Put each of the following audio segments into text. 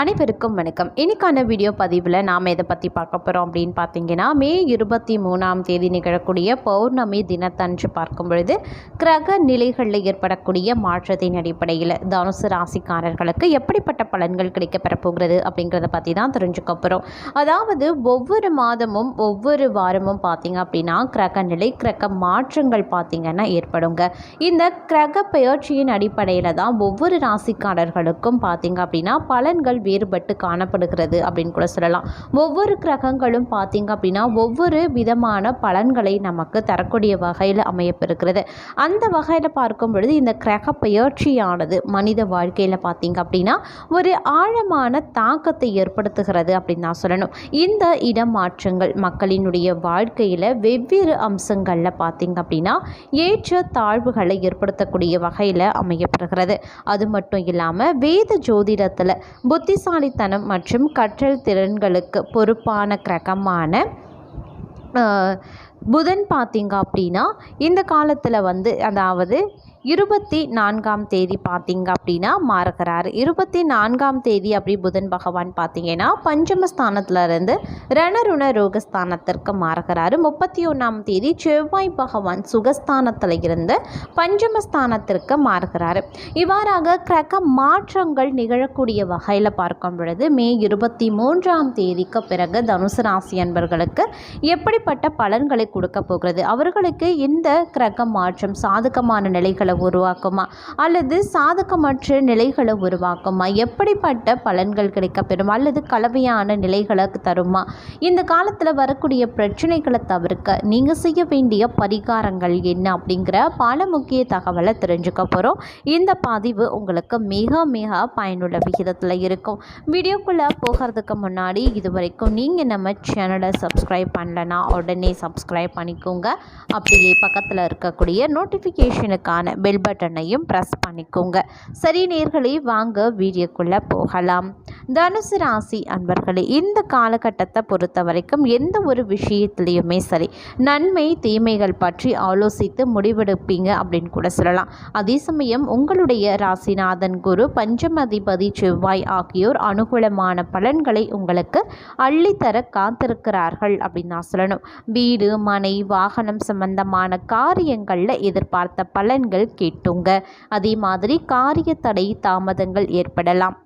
அனைவருக்கும் வணக்கம். இன்னைக்கான வீடியோ பதிவில் நாம் எதை பற்றி பார்க்க போகிறோம் அப்படின்னு பார்த்தீங்கன்னா மே இருபத்தி மூணாம் தேதி நிகழக்கூடிய பௌர்ணமி தினத்தன்று பார்க்கும் பொழுது கிரக நிலைகளில் ஏற்படக்கூடிய மாற்றத்தின் அடிப்படையில் தனுசு ராசிக்காரர்களுக்கு எப்படிப்பட்ட பலன்கள் கிடைக்கப்பெற போகிறது அப்படிங்கிறத பற்றி தான் தெரிஞ்சுக்க போகிறோம் அதாவது ஒவ்வொரு மாதமும் ஒவ்வொரு வாரமும் பார்த்தீங்க அப்படின்னா கிரக நிலை கிரக மாற்றங்கள் பார்த்திங்கன்னா ஏற்படுங்க. இந்த கிரக பெயர்ச்சியின் அடிப்படையில் தான் ஒவ்வொரு ராசிக்காரர்களுக்கும் பார்த்தீங்க அப்படின்னா பலன்கள் வேறுபட்டு காணப்படுகிறது அப்படின்னு கூட சொல்லலாம். ஒவ்வொரு கிரகங்களும் பார்த்தீங்க அப்படின்னா ஒவ்வொரு விதமான பலன்களை நமக்கு தரக்கூடிய வகையில் அமையப்பெறுகிறது. அந்த வகையில் பார்க்கும் பொழுது இந்த கிரக பெயர்ச்சியானது மனித வாழ்க்கையில் பார்த்தீங்க அப்படின்னா ஒரு ஆழமான தாக்கத்தை ஏற்படுத்துகிறது அப்படின்னு நான் சொல்லணும். இந்த இடமாற்றங்கள் மக்களினுடைய வாழ்க்கையில் வெவ்வேறு அம்சங்களில் பார்த்தீங்க அப்படின்னா ஏற்ற தாழ்வுகளை ஏற்படுத்தக்கூடிய வகையில் அமையப்படுகிறது அது மட்டும் இல்லாமல் வேத ஜோதிடத்தில் புத்திசாலித்தனம் மற்றும் கற்றல் திறன்களுக்கு பொறுப்பான கிரகமான புதன் பார்த்திங்க அப்படின்னா இந்த காலத்தில் வந்து அதாவது இருபத்தி நான்காம் தேதி பார்த்தீங்க அப்படின்னா மாறுகிறார். இருபத்தி நான்காம் தேதி அப்படி புதன் பகவான் பார்த்தீங்கன்னா பஞ்சமஸ்தானத்திலிருந்து ரணருண ரோகஸ்தானத்திற்கு மாறுகிறாரு. முப்பத்தி ஒன்றாம் தேதி செவ்வாய் பகவான் சுகஸ்தானத்தில் இருந்து பஞ்சமஸ்தானத்திற்கு மாறுகிறாரு. இவ்வாறாக கிரக மாற்றங்கள் நிகழக்கூடிய வகையில் பார்க்கும் பொழுது மே இருபத்தி மூன்றாம் தேதிக்கு பிறகு தனுசு ராசி அன்பர்களுக்கு எப்படிப்பட்ட பலன்களை கொடுக்க போகிறது? அவர்களுக்கு இந்த கிரக மாற்றம் சாதகமான நிலைகளை உருவாக்குமா? அல்லது சாதகமற்ற நிலைகளை உருவாக்குமா? எப்படிப்பட்ட பலன்கள் கிடைக்கப்பெறும்? அல்லது கலவையான நிலைகளை தருமா? இந்த காலத்தில் வரக்கூடிய பிரச்சனைகளை தவிர்க்க நீங்கள் செய்ய வேண்டிய பரிகாரங்கள் என்ன அப்படிங்கிற பல முக்கிய தகவலை தெரிஞ்சுக்க போகிறோம் இந்த பதிவு உங்களுக்கு மிக மிக பயனுள்ள விகிதத்தில் இருக்கும். வீடியோக்குள்ளே போகிறதுக்கு முன்னாடி இது வரைக்கும் நீங்கள் நம்ம சேனலை சப்ஸ்கிரைப் பண்ணலன்னா உடனே சப்ஸ்கிரைப் பண்ணிக்கோங்க. அப்படியே பக்கத்தில் இருக்கக்கூடிய நோட்டிஃபிகேஷனுக்கான பெல் பட்டனையும் ப்ரெஸ் பண்ணிக்கோங்க. சரி நேர்களை வாங்க வீடியோக்குள்ளே போகலாம். தனுசு ராசி அன்பர்களே இந்த காலகட்டத்தை பொறுத்த வரைக்கும் எந்த ஒரு விஷயத்துலேயுமே சரி நன்மை தீமைகள் பற்றி ஆலோசித்து முடிவெடுப்பீங்க அப்படின்னு கூட சொல்லலாம். அதே சமயம் உங்களுடைய ராசிநாதன் குரு பஞ்சமதிபதி செவ்வாய் ஆகியோர் அனுகூலமான பலன்களை உங்களுக்கு அள்ளித்தர காத்திருக்கிறார்கள் அப்படின்னு நான் சொல்லணும். வீடு மனை வாகனம் சம்பந்தமான காரியங்களில் எதிர்பார்த்த பலன்கள் கேட்டுங்க. அதே மாதிரி காரிய தடை தாமதங்கள் ஏற்படலாம்.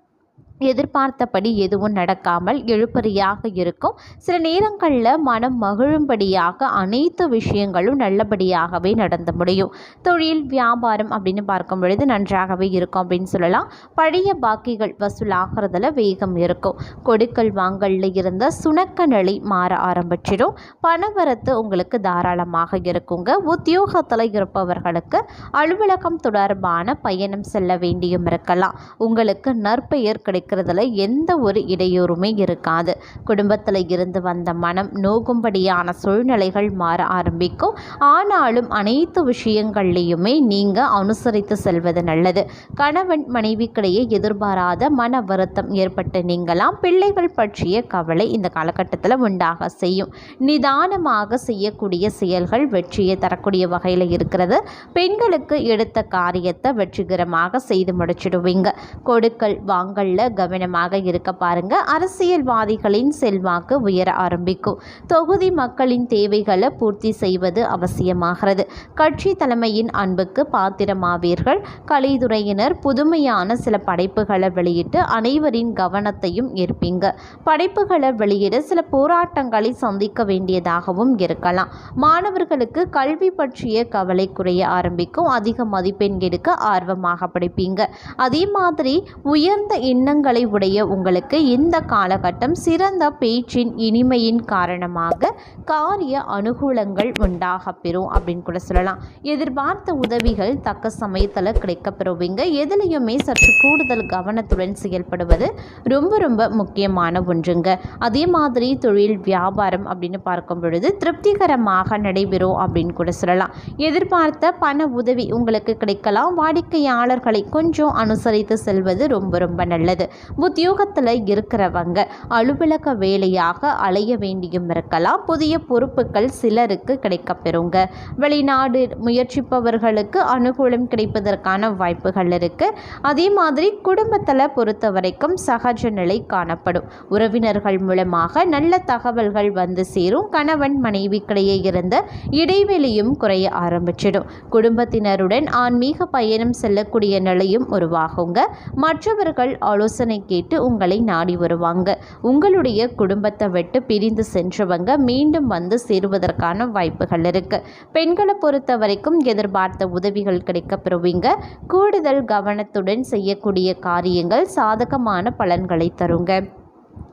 எதிர்பார்த்தபடி எதுவும் நடக்காமல் எழுப்பறியாக இருக்கும். சில நேரங்களில் மனம் மகிழும்படியாக அனைத்து விஷயங்களும் நல்லபடியாகவே நடந்து முடியும். தொழில் வியாபாரம் அப்படின்னு பார்க்கும் பொழுது நன்றாகவே இருக்கும் அப்படின்னு சொல்லலாம். பழைய பாக்கிகள் வசூலாகிறதுல வேகம் இருக்கும். கொடுக்கல் வாங்கல்ல இருந்த சுணக்க நிலை மாற ஆரம்பிச்சிடும். பணவரத்து உங்களுக்கு தாராளமாக இருக்குங்க. உத்தியோகத்தில் இருப்பவர்களுக்கு அலுவலகம் தொடர்பான பயணம் செல்ல வேண்டியும் இருக்கலாம். உங்களுக்கு நற்பெயர் கிடைக்கும் இருக்கிறதுல எந்த ஒரு இடையூறுமே இருக்காது. குடும்பத்தில் இருந்து வந்த மனம் நோகும்படியான சூழ்நிலைகள் மாற ஆரம்பிக்கும். ஆனாலும் அனைத்து விஷயங்கள்லையுமே நீங்கள் அனுசரித்து செல்வது நல்லது. கணவன் மனைவிக்கிடையே எதிர்பாராத மன வருத்தம் ஏற்பட்டு நீங்களாம் பிள்ளைகள் பற்றிய கவலை இந்த காலகட்டத்தில் உண்டாக செய்யும். நிதானமாக செய்யக்கூடிய செயல்கள் வெற்றியை தரக்கூடிய வகையில் இருக்கிறது. பெண்களுக்கு எடுத்த காரியத்தை வெற்றிகரமாக செய்து முடிச்சிடுவீங்க. கொடுக்கல் வாங்கல்ல கவனமாக இருக்க பாருங்க. அரசியல்வாதிகளின் செல்வாக்கு உயர ஆரம்பிக்கும். தொகுதி மக்களின் தேவைகளை பூர்த்தி செய்வது அவசியமாகிறது. கட்சி தலைமையின் அன்புக்கு பாத்திரமாவீர்கள். கலைத்துறையினர் புதுமையான சில படைப்புகளை வெளியிட்டு அனைவரின் கவனத்தையும் ஈர்ப்பீங்க. படைப்புகளை வெளியிட சில போராட்டங்களை சந்திக்க வேண்டியதாகவும் இருக்கலாம். மாணவர்களுக்கு கல்வி பற்றிய கவலை குறைய ஆரம்பிக்கும். அதிக மதிப்பெண் எடுக்க ஆர்வமாக படிப்பீங்க. அதே மாதிரி உயர்ந்த எண்ணங்கள் உடைய உங்களுக்கு இந்த காலகட்டம் சிறந்த பேச்சின் இனிமையின் காரணமாக காரிய அனுகூலங்கள் உண்டாக பெறும் அப்படின்னு கூட சொல்லலாம். எதிர்பார்த்த உதவிகள் தக்க சமயத்தில் கிடைக்க பெறுவீங்க எதுலேயுமே சற்று கூடுதல் கவனத்துடன் செயல்படுவது ரொம்ப ரொம்ப முக்கியமான ஒன்றுங்க. அதே மாதிரி தொழில் வியாபாரம் அப்படின்னு பார்க்கும் பொழுது திருப்திகரமாக நடைபெறும் அப்படின்னு கூட சொல்லலாம். எதிர்பார்த்த பண உதவி உங்களுக்கு கிடைக்கலாம். வாடிக்கையாளர்களை கொஞ்சம் அனுசரித்து செல்வது ரொம்ப ரொம்ப நல்லது. உத்தியோகத்தில் இருக்கிறவங்க அலுவலக வேலையாக அலைய வேண்டியும் இருக்கலாம். புதிய பொறுப்புகள் சிலருக்கு கிடைக்கப்பெறுங்க. வெளிநாடு முயற்சிப்பவர்களுக்கு அனுகூலம் கிடைப்பதற்கான வாய்ப்புகள் இருக்குது அதே மாதிரி குடும்பத்தில் பொறுத்த வரைக்கும் சகஜ நிலை காணப்படும். உறவினர்கள் மூலமாக நல்ல தகவல்கள் வந்து சேரும். கணவன் மனைவிக்கிடையே இருந்த இடைவெளியும் குறைய ஆரம்பிச்சிடும். குடும்பத்தினருடன் ஆன்மீக பயணம் செல்லக்கூடிய நிலையும் உருவாகுங்க. மற்றவர்கள் ஆலோசனை கேட்டு உங்களை நாடி வருவாங்க. உங்களுடைய குடும்பத்தை விட்டு பிரிந்து சென்றவங்க மீண்டும் வந்து சேருவதற்கான வாய்ப்புகள் இருக்கு. பெண்களை பொறுத்த வரைக்கும் எதிர்பார்த்த உதவிகள் கிடைக்க பெறுவீங்க கூடுதல் கவனத்துடன் செய்யக்கூடிய காரியங்கள் சாதகமான பலன்களை தருங்க.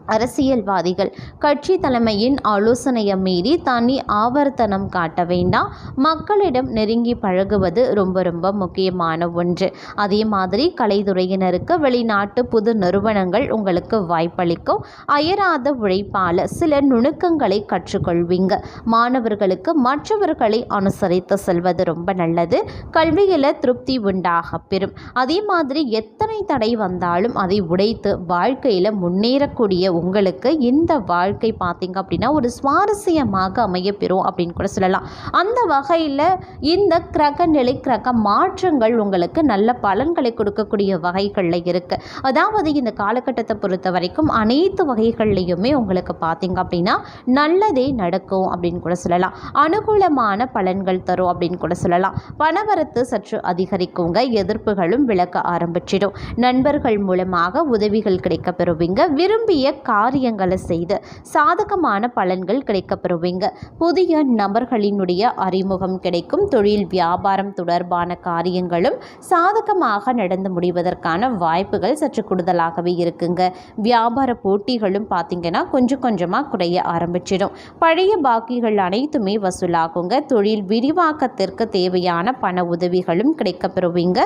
அரசியல்வாதிகள். கட்சி தலைமையின் ஆலோசனையை மீறி தனி ஆவர்த்தனம் காட்ட வேண்டாம். மக்களிடம் நெருங்கி பழகுவது ரொம்ப ரொம்ப முக்கியமான ஒன்று. அதே மாதிரி கலைத்துறையினருக்கு வெளிநாட்டு புது நிறுவனங்கள் உங்களுக்கு வாய்ப்பளிக்கும். அயராத உழைப்பால் சில நுணுக்கங்களை கற்றுக்கொள்வீங்க. மாணவர்களுக்கு மற்றவர்களை அனுசரித்து செல்வது ரொம்ப நல்லது. கல்வியில் திருப்தி உண்டாக பெறும். அதே மாதிரி எத்தனை தடை வந்தாலும் அதை உடைத்து வாழ்க்கையில் முன்னேறக்கூடிய உங்களுக்கு இந்த வாழ்க்கை பார்த்தீங்க அப்படின்னா ஒரு சுவாரஸ்யமாக அமையப்பெறும் அப்படின்னு கூட சொல்லலாம். அந்த வகையில் இந்த கிரக நிலை கிரக மாற்றங்கள் உங்களுக்கு நல்ல பலன்களை கொடுக்கக்கூடிய வகைகளில் இருக்குது அதாவது இந்த காலகட்டத்தை பொறுத்த வரைக்கும் அனைத்து வகைகள்லையுமே உங்களுக்கு பார்த்தீங்க அப்படின்னா நல்லதே நடக்கும் அப்படின்னு கூட சொல்லலாம். அனுகூலமான பலன்கள் தரும் அப்படின்னு கூட சொல்லலாம். பணவரத்து சற்று அதிகரிக்குங்க. எதிர்ப்புகளும் விளக்க ஆரம்பிச்சிடும். நண்பர்கள் மூலமாக உதவிகள் கிடைக்க பெறுவீங்க விரும்பிய காரியங்களை செய்து சாதகமான பலன்கள் கிடைக்கப்பெறுவீங்க. புதிய நபர்களினுடைய அறிமுகம் கிடைக்கும். தொழில் வியாபாரம் தொடர்பான காரியங்களும் சாதகமாக நடந்து முடிவதற்கான வாய்ப்புகள் சற்று கூடுதலாகவே இருக்குங்க. வியாபார போட்டிகளும் பார்த்தீங்கன்னா கொஞ்சம் கொஞ்சமாக குறைய ஆரம்பிச்சிடும். பழைய பாக்கிகள் அனைத்துமே வசூலாகுங்க. தொழில் விரிவாக்கத்திற்கு தேவையான பண உதவிகளும் கிடைக்கப்பெறுவீங்க.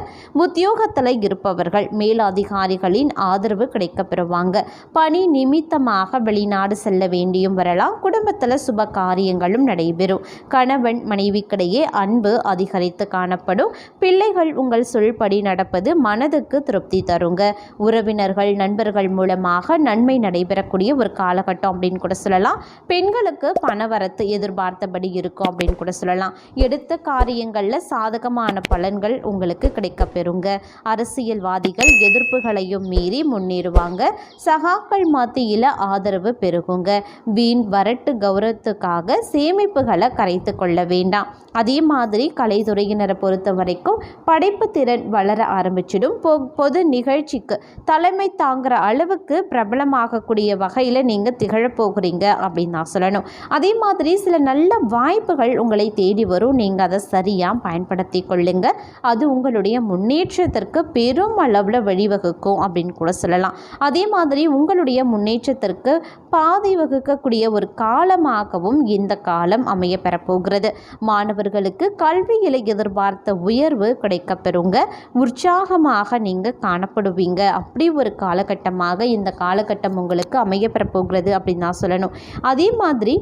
உத்தியோகத்தில் இருப்பவர்கள் மேலதிகாரிகளின் ஆதரவு கிடைக்கப்பெறுவாங்க. பணி நிமி நிமித்தமாக வெளிநாடு செல்ல வேண்டியும் வரலாம். குடும்பத்தில் சுப காரியங்களும் நடைபெறும். கணவன் மனைவிக்கிடையே அன்பு அதிகரித்து காணப்படும். பிள்ளைகள் உங்கள் சொல்படி நடப்பது மனதுக்கு திருப்தி தருங்க. உறவினர்கள் நண்பர்கள் மூலமாக நன்மை நடைபெறக்கூடிய ஒரு காலகட்டம் அப்படின்னு கூட சொல்லலாம். பெண்களுக்கு பணவரத்து எதிர்பார்த்தபடி இருக்கும் அப்படின்னு கூட சொல்லலாம். எடுத்த காரியங்களில் சாதகமான பலன்கள் உங்களுக்கு கிடைக்கப் பெறுங்க அரசியல்வாதிகள் எதிர்ப்புகளையும் மீறி முன்னேறுவாங்க. சகாக்கள் மத்தியில் ஆதரவு பெருகுங்க. வீண் வரட்டு கௌரவத்துக்காக சேமிப்புகளை கரைத்து கொள்ள வேண்டாம். அதே மாதிரி கலைத்துறையினரை பொறுத்த வரைக்கும் படைப்பு திறன் வளர ஆரம்பிச்சிடும். பொ பொது நிகழ்ச்சிக்கு தலைமை தாங்குற அளவுக்கு பிரபலமாகக்கூடிய வகையில் நீங்கள் திகழப்போகிறீங்க அப்படின்னு நான் சொல்லணும். அதே மாதிரி சில நல்ல வாய்ப்புகள் உங்களை தேடி வரும். நீங்கள் அதை சரியாக பயன்படுத்தி கொள்ளுங்க. அது உங்களுடைய முன்னேற்றத்திற்கு பெரும் அளவில் வழிவகுக்கும் அப்படின்னு கூட சொல்லலாம். அதே மாதிரி உங்களுடைய முன்னேற்றத்திற்கு பாதை வகுக்கக்கூடிய ஒரு காலமாகவும் இந்த காலம் அமைய பெறப்போகிறது மாணவர்களுக்கு கல்வியில் எதிர்பார்த்த உயர்வு கிடைக்கப்பெறுங்க. உற்சாகமாக நீங்கள் காணப்படுவீங்க. அப்படி ஒரு காலகட்டமாக இந்த காலகட்டம் உங்களுக்கு அமைய பெறப்போகிறது அப்படின்னு நான் சொல்லணும். அதே மாதிரி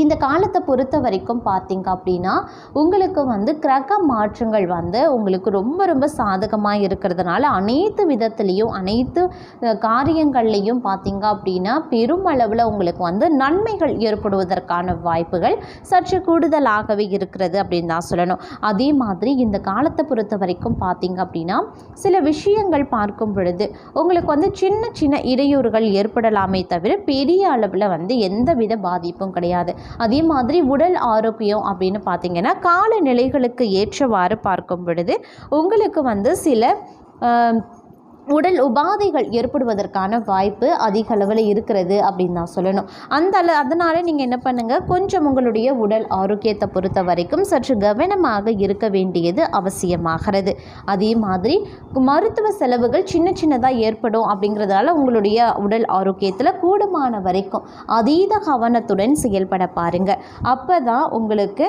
இந்த காலத்தை பொறுத்த வரைக்கும் பார்த்தீங்க அப்படின்னா உங்களுக்கு வந்து கிரக மாற்றங்கள் வந்து உங்களுக்கு ரொம்ப ரொம்ப சாதகமாக இருக்கிறதுனால அனைத்து விதத்துலேயும் அனைத்து காரியங்கள்லையும் பார்த்தீங்க அப்படின்னா பெருமளவில் உங்களுக்கு வந்து நன்மைகள் ஏற்படுவதற்கான வாய்ப்புகள் சற்று கூடுதலாகவே இருக்கிறது அப்படின்னு தான் சொல்லணும். அதே மாதிரி இந்த காலத்தை பொறுத்த வரைக்கும் பார்த்தீங்க அப்படின்னா சில விஷயங்கள் பார்க்கும் பொழுது உங்களுக்கு வந்து சின்ன சின்ன இடையூறுகள் ஏற்படலாமே தவிர பெரிய அளவில் வந்து எந்தவித பாதிப்பும் கிடையாது. அதே மாதிரி உடல் ஆரோக்கியம் அப்படின்னு பார்த்தீங்கன்னா காலநிலைகளுக்கு ஏற்றவாறு பார்க்கும் பொழுது உங்களுக்கு வந்து சில உடல் உபாதைகள் ஏற்படுவதற்கான வாய்ப்பு அதிக அளவில் இருக்கிறது அப்படின்னு தான் சொல்லணும். அந்த அளவு அதனால் நீங்கள் என்ன பண்ணுங்கள் கொஞ்சம் உங்களுடைய உடல் ஆரோக்கியத்தை பொறுத்த வரைக்கும் சற்று கவனமாக இருக்க வேண்டியது அவசியமாகிறது. அதே மாதிரி மருத்துவ செலவுகள் சின்ன சின்னதாக ஏற்படும் அப்படிங்கிறதால உங்களுடைய உடல் ஆரோக்கியத்தில் கூடுமான வரைக்கும் அதீத கவனத்துடன் செயல்பட பாருங்க. அப்போ தான் உங்களுக்கு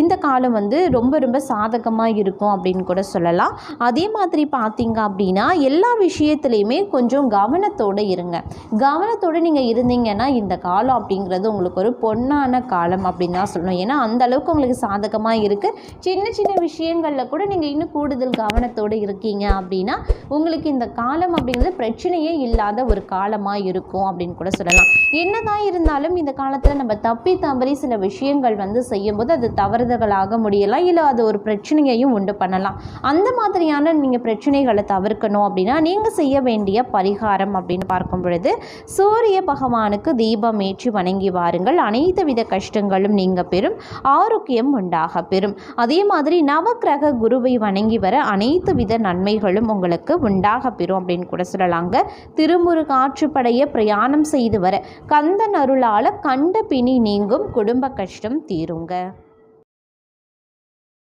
இந்த காலம் வந்து ரொம்ப ரொம்ப சாதகமாக இருக்கும் அப்படின்னு கூட சொல்லலாம். அதே மாதிரி பார்த்தீங்க அப்படின்னா எல்லா எல்லா விஷயத்துலையுமே கொஞ்சம் கவனத்தோடு இருங்க. கவனத்தோடு நீங்கள் இருந்தீங்கன்னா இந்த காலம் அப்படிங்கிறது உங்களுக்கு ஒரு பொன்னான காலம் அப்படின்னு தான் சொல்லணும். ஏன்னா அந்த அளவுக்கு உங்களுக்கு சாதகமாக இருக்குது சின்ன சின்ன விஷயங்களில் கூட நீங்கள் இன்னும் கூடுதல் கவனத்தோடு இருக்கீங்க அப்படின்னா உங்களுக்கு இந்த காலம் அப்படிங்கிறது பிரச்சனையே இல்லாத ஒரு காலமாக இருக்கும் அப்படின்னு கூட சொல்லலாம். என்னதான் இருந்தாலும் இந்த காலத்தில் நம்ம தப்பி தவறி சில விஷயங்கள் வந்து செய்யும்போது அது தவறுதலாக முடியலாம். இல்லை அது ஒரு பிரச்சனையையும் உண்டு பண்ணலாம். அந்த மாதிரியான நீங்கள் பிரச்சனைகளை தவிர்க்கணும் அப்படின்னா நீங்கள் செய்ய வேண்டிய பரிகாரம் அப்படின்னு பார்க்கும் பொழுது சூரிய பகவானுக்கு தீபம் ஏற்றி வணங்கி வாருங்கள். அனைத்து வித கஷ்டங்களும் நீங்க பெறும். ஆரோக்கியம் உண்டாக பெறும். அதே மாதிரி நவக்கிரக குருவை வணங்கி வர அனைத்து வித நன்மைகளும் உங்களுக்கு உண்டாக பெறும் அப்படின்னு கூட சொல்லலாங்க. திருமுரு ஆற்றுப்படைய பிரயாணம் செய்து வர கந்தன் அருளால் கண்ட பிணி நீங்கும் குடும்ப கஷ்டம் தீருங்க.